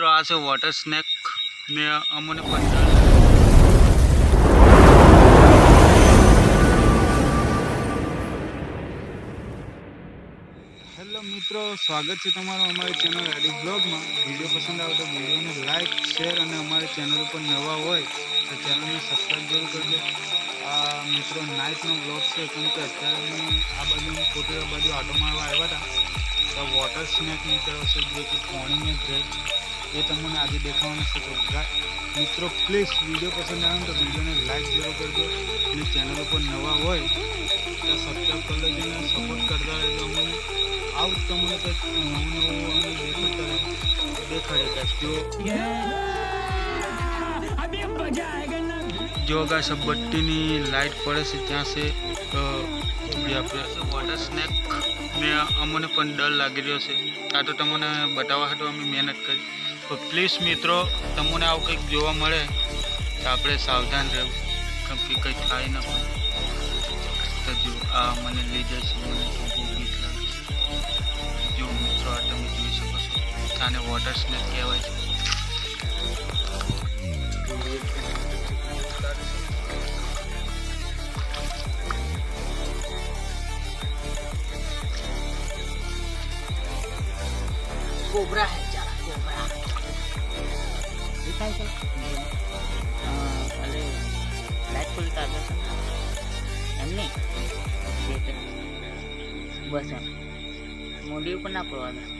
મિત્રો આ છે વોટર સ્નેક મેં અમને પણ મિત્રો, સ્વાગત છે તમારું અમારી ચેનલ એડિક બ્લોગમાં વીડિયો પસંદ આવે તો વિડીયોને લાઇક શેર અને અમારી ચેનલ ઉપર નવા હોય તો ચેનલને સબસ્ક્રાઈબ જરૂર કરજો. આ મિત્રો નાઇટનો બ્લોગ છે, કેમ કે અત્યારે અમે આ બાજુ કોટેરા બાજુ આટો મારવા આવ્યા હતા. તો વોટર સ્નેક નીકળ્યો છે, જે કે પાણીને રહે એ તમને આજે દેખાવાનું છે. તો મિત્રો પ્લીઝ વીડિયો પસંદ આવે તો વિડીયોને લાઇક જરૂર કરજો. અને ચેનલ ઉપર નવા હોય તો સબસ્ક્રાઈબ કરી લેજો અને સપોર્ટ કરતા રહેજો અમને. આવું જ તમને કંઈક નવું નવું રહે તો દેખાડે જો જો ગાય સબ બટ્ટીની લાઈટ પડે છે, ત્યાં છે, તો આપણે વોટર સ્નેક મેં અમને પણ ડર લાગી રહ્યો છે. આ તો તમને બતાવવા હતો અમે મહેનત કરી. તો પ્લીઝ મિત્રો, તમને આવું કંઈક જોવા મળે તો આપણે સાવધાન રહેવું. કેમ કંઈ થાય ન પણ. તો જો આ મને લઈ છે આને વોટર સ્નેક કહેવાય છે. છે? અરે લાઈટ ફૂલ કાઢો છે એમ નહીં? જે તે. બસ એમ. મોડી ઉપર ના પડવા